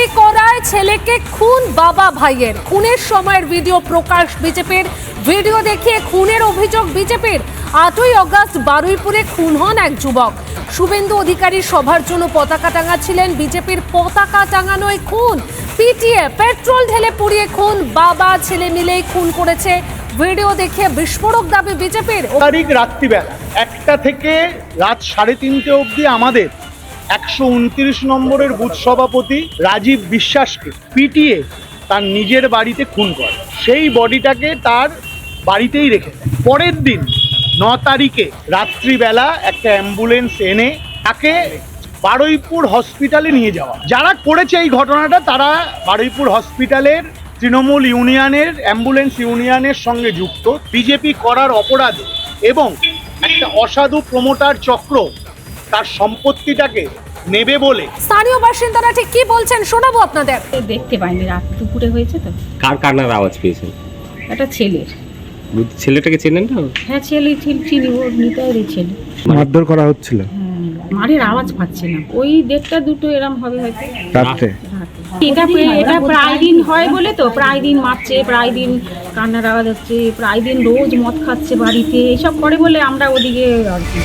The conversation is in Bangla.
বিজেপি করায় ছেলেকে খুন বাবা ভাইয়ের। খুনের সময়ের ভিডিও প্রকাশ বিজেপির। ভিডিও দেখিয়ে খুনের অভিযোগ বিজেপির। আটই অগস্ট বারুইপুরে খুন হন এক যুবক। শুভেন্দু অধিকারী সভার জন্য পতাকা টাঙাচ্ছিলেন বিজেপির পতাকা টাঙানোয় খুন। পিটিএ পেট্রোল ঢেলে পুড়িয়ে খুন বাবা, ছেলে মিলেই খুন করেছে। ভিডিও দেখে বিস্ফোরক দাবি বিজেপির। তারিখ রাত্রিবেলা, একটা থেকে রাত সাড়ে তিনটে অবধি আমাদের একশো উনত্রিশ নম্বরের বুথ সভাপতি রাজীব বিশ্বাসকে পিটিয়ে তার নিজের বাড়িতে খুন করে। সেই বডিটাকে তার বাড়িতেই রেখে দেয়। পরের দিন ন তারিখে রাত্রিবেলা একটা অ্যাম্বুলেন্স এনে তাকে বারুইপুর হসপিটালে নিয়ে যাওয়া যারা করেছে এই ঘটনাটা, তারা বারুইপুর হসপিটালের, তৃণমূল ইউনিয়নের, অ্যাম্বুলেন্স ইউনিয়নের সঙ্গে যুক্ত। বিজেপি করার অপরাধে এবং একটা অসাধু প্রমোটার চক্র তার সম্পত্তিটাকে নেবে বলে। স্থানীয় বাসিন্দারা ঠিক কি বলছেন শোনাবো আপনাদের। দেখতে পাইনি রাত দুপুরে হয়েছে তো। কার কান্নার আওয়াজ পেয়েছেন? একটা ছেলের। বুঝ- ছেলেটাকে চেনেন না? হ্যাঁ ছেলে চিনি ওর নিতাইয়ের ছেলে। মারধর করা হচ্ছিল। মারের আওয়াজ পাচ্ছি না। ওই দেড়টা দুটো এরম হবে হয়তো। রাতে। এটা প্রায়- এটা প্রায় দিন হয় বলে তো প্রায় দিন মারছে প্রায় দিন কান্নার আওয়াজ হচ্ছে প্রায় দিন রোজ মদ খাচ্ছে বাড়িতে এসব করে বলে আমরা ওদিকে আর কি।